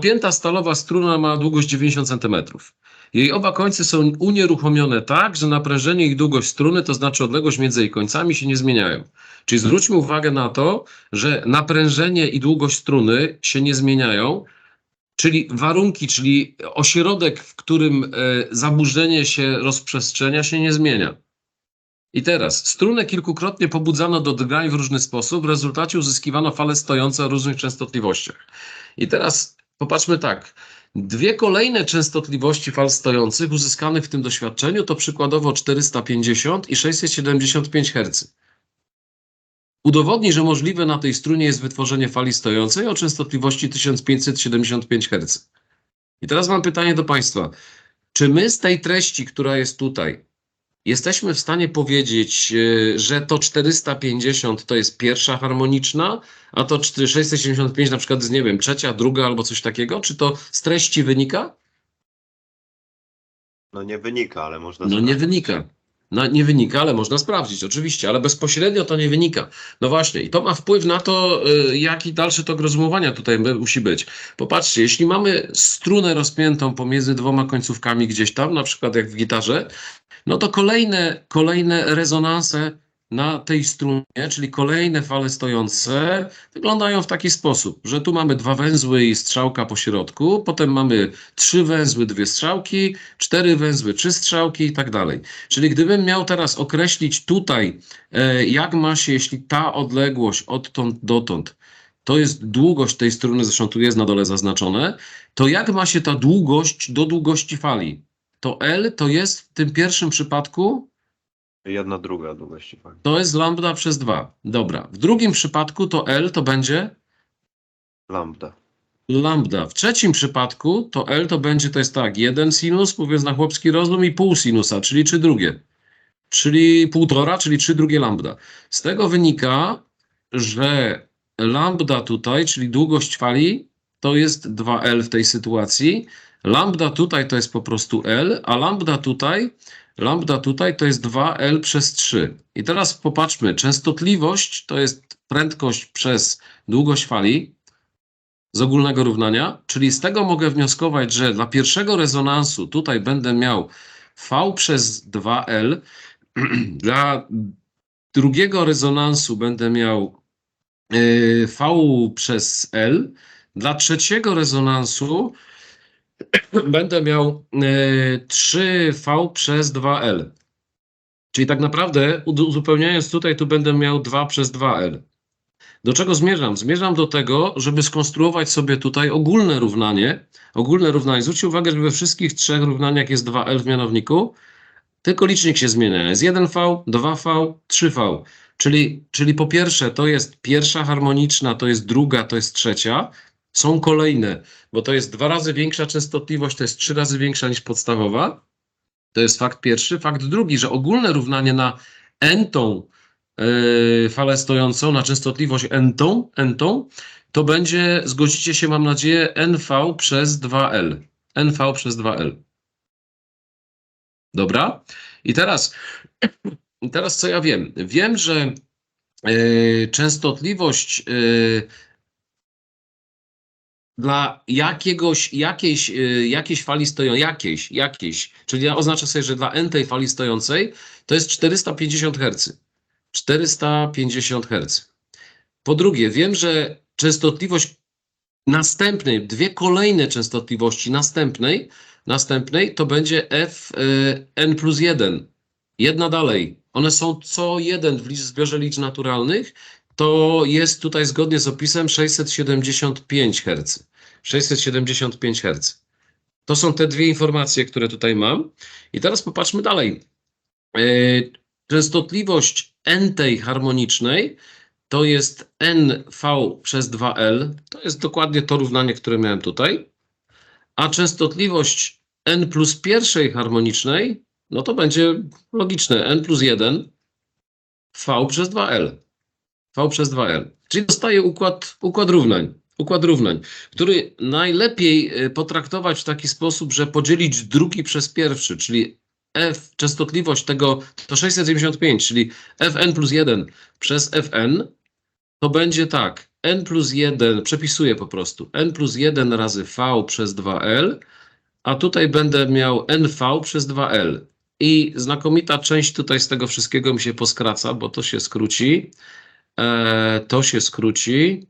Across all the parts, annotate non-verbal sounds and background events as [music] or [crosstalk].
Pięta stalowa struna ma długość 90 cm. Jej oba końce są unieruchomione tak, że naprężenie i długość struny, to znaczy odległość między jej końcami się nie zmieniają. Czyli zwróćmy uwagę na to, że naprężenie i długość struny się nie zmieniają, czyli warunki, czyli ośrodek, w którym e, zaburzenie się rozprzestrzenia się nie zmienia. I teraz strunę kilkukrotnie pobudzano do drgań w różny sposób, w rezultacie uzyskiwano fale stojące o różnych częstotliwościach. I teraz popatrzmy tak. Dwie kolejne częstotliwości fal stojących uzyskanych w tym doświadczeniu to przykładowo 450 i 675 Hz. Udowodni, że możliwe na tej strunie jest wytworzenie fali stojącej o częstotliwości 1575 Hz. I teraz mam pytanie do Państwa. Czy my z tej treści, która jest tutaj, jesteśmy w stanie powiedzieć, e, że to 450 to jest pierwsza harmoniczna, a to 4- 675 na przykład jest, nie wiem, trzecia, druga albo coś takiego? Czy to z treści wynika? No nie wynika, ale można No nie wynika. No, nie wynika, ale można sprawdzić, oczywiście, ale bezpośrednio to nie wynika. No właśnie, i to ma wpływ na to, y, jaki dalszy tok rozumowania tutaj musi być. Popatrzcie, jeśli mamy strunę rozpiętą pomiędzy dwoma końcówkami gdzieś tam, na przykład jak w gitarze, no to kolejne, kolejne rezonanse na tej strunie, czyli kolejne fale stojące, wyglądają w taki sposób, że tu mamy dwa węzły i strzałka po środku, potem mamy trzy węzły, dwie strzałki, cztery węzły, trzy strzałki i tak dalej. Czyli gdybym miał teraz określić tutaj, e, jak ma się, jeśli ta odległość odtąd dotąd, to jest długość tej struny, zresztą tu jest na dole zaznaczone, to jak ma się ta długość do długości fali? To L to jest w tym pierwszym przypadku, Jedna druga długości fali. to jest lambda przez 2. Dobra. W drugim przypadku to L to będzie Lambda. lambda. W trzecim przypadku to L to będzie, to jest tak, jeden sinus, mówiąc na chłopski rozum, i pół sinusa, czyli trzy drugie. Czyli półtora, czyli trzy drugie lambda. Z tego wynika, że lambda tutaj, czyli długość fali, to jest 2L w tej sytuacji. Lambda tutaj to jest po prostu L, a lambda tutaj, lambda tutaj to jest 2L przez 3. I teraz popatrzmy, częstotliwość to jest prędkość przez długość fali, z ogólnego równania, czyli z tego mogę wnioskować, że dla pierwszego rezonansu tutaj będę miał V przez 2L, [clears throat] dla drugiego rezonansu będę miał y, V przez L, dla trzeciego rezonansu będę miał y, 3V przez 2L. Czyli tak naprawdę uzupełniając tutaj, tu będę miał 2 przez 2L. Do czego zmierzam? Zmierzam do tego, żeby skonstruować sobie tutaj ogólne równanie. Ogólne równanie. Zwróćcie uwagę, że we wszystkich trzech równaniach jest 2L w mianowniku, tylko licznik się zmienia. Jest 1V, 2V, 3V. Czyli, czyli po pierwsze to jest pierwsza harmoniczna, to jest druga, to jest trzecia. Są kolejne, bo to jest dwa razy większa częstotliwość, to jest trzy razy większa niż podstawowa. To jest fakt pierwszy. Fakt drugi, że ogólne równanie na n-tą yy, falę stojącą na częstotliwość n-tą, n-tą, to będzie, zgodzicie się, mam nadzieję, nv przez 2l. nv przez 2l. Dobra? I teraz, teraz co ja wiem? Wiem, że yy, częstotliwość yy, dla jakiegoś, jakiejś, yy, jakiejś fali stoją, jakiejś, jakiejś, czyli ja oznaczę sobie, że dla n tej fali stojącej to jest 450 Hz. 450 Hz. Po drugie, wiem, że częstotliwość następnej, dwie kolejne częstotliwości następnej, następnej to będzie f y, n plus 1. Jedna dalej. One są co jeden w zbiorze liczb naturalnych. To jest tutaj zgodnie z opisem 675 Hz. 675 Hz. To są te dwie informacje, które tutaj mam. I teraz popatrzmy dalej. Yy, częstotliwość n tej harmonicznej to jest nv przez 2l. To jest dokładnie to równanie, które miałem tutaj. A częstotliwość n plus pierwszej harmonicznej, no to będzie logiczne. n plus 1 v przez 2l. V przez 2l. Czyli dostaję układ, układ równań. Układ równań, który najlepiej y, potraktować w taki sposób, że podzielić drugi przez pierwszy, czyli f, częstotliwość tego to 695, czyli fn plus 1 przez fn, to będzie tak. n plus 1, przepisuję po prostu, n plus 1 razy v przez 2l, a tutaj będę miał nv przez 2l. I znakomita część tutaj z tego wszystkiego mi się poskraca, bo to się skróci, e, to się skróci,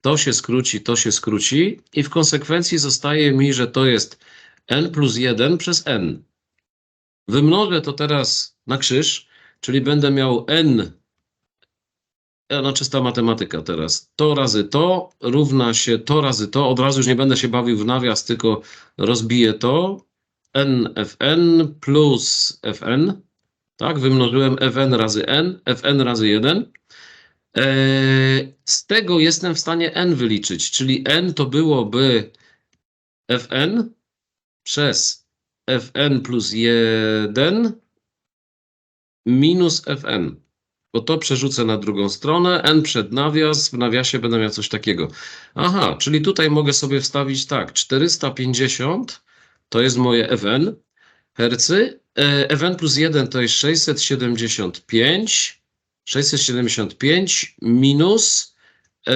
to się skróci, to się skróci i w konsekwencji zostaje mi, że to jest n plus 1 przez n. Wymnożę to teraz na krzyż, czyli będę miał n, e, no czysta matematyka teraz, to razy to równa się to razy to, od razu już nie będę się bawił w nawias, tylko rozbiję to, nfn plus fn, tak, wymnożyłem fn razy n, fn razy 1. Eee, Z tego jestem w stanie n wyliczyć, czyli n to byłoby fn przez fn plus 1 minus fn. Bo to przerzucę na drugą stronę, n przed nawias, w nawiasie będę miał coś takiego. Aha, czyli tutaj mogę sobie wstawić tak, 450 to jest moje fn hercy, e, fn plus 1 to jest 675, 675 minus, e,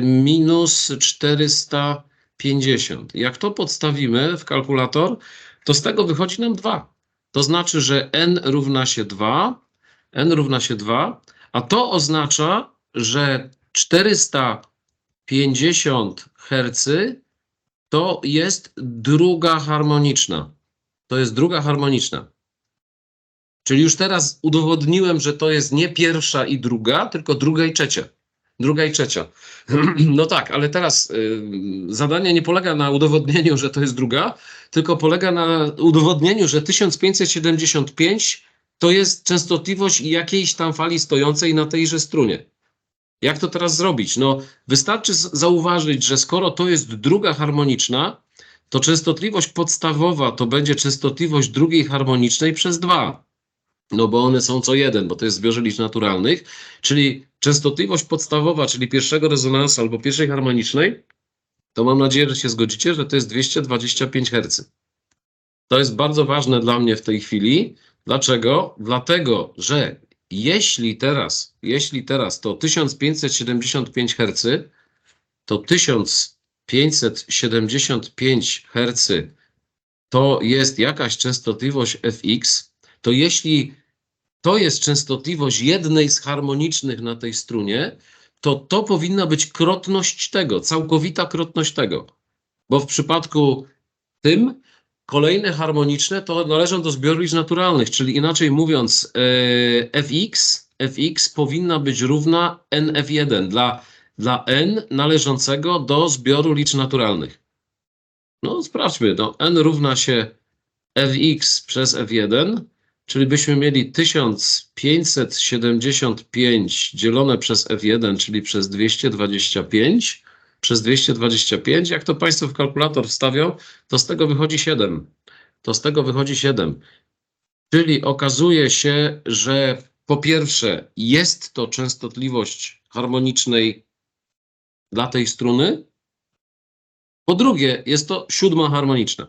minus 450. Jak to podstawimy w kalkulator, to z tego wychodzi nam 2. To znaczy, że n równa się 2, n równa się 2, a to oznacza, że 450 Hz to jest druga harmoniczna. To jest druga harmoniczna. Czyli już teraz udowodniłem, że to jest nie pierwsza i druga, tylko druga i trzecia. Druga i trzecia. [clears throat] No tak, ale teraz y, zadanie nie polega na udowodnieniu, że to jest druga, tylko polega na udowodnieniu, że 1575 to jest częstotliwość jakiejś tam fali stojącej na tejże strunie. Jak to teraz zrobić? No, wystarczy zauważyć, że skoro to jest druga harmoniczna, to częstotliwość podstawowa to będzie częstotliwość drugiej harmonicznej przez 2. No bo one są co jeden, bo to jest zbiorze liczb naturalnych, czyli częstotliwość podstawowa, czyli pierwszego rezonansu albo pierwszej harmonicznej, to mam nadzieję, że się zgodzicie, że to jest 225 Hz. To jest bardzo ważne dla mnie w tej chwili. Dlaczego? Dlatego, że jeśli teraz, jeśli teraz to 1575 Hz, to 1575 Hz to jest jakaś częstotliwość fx, to jeśli to jest częstotliwość jednej z harmonicznych na tej strunie, to to powinna być krotność tego, całkowita krotność tego. Bo w przypadku tym kolejne harmoniczne to należą do zbioru liczb naturalnych, czyli inaczej mówiąc, e, fx, fx powinna być równa nf1 dla, dla n należącego do zbioru liczb naturalnych. No sprawdźmy, no, n równa się fx przez f1, czyli byśmy mieli 1575 dzielone przez f1, czyli przez 225, przez 225, jak to Państwo w kalkulator wstawią, to z tego wychodzi 7. To z tego wychodzi 7. Czyli okazuje się, że po pierwsze jest to częstotliwość harmonicznej dla tej struny, po drugie jest to siódma harmoniczna.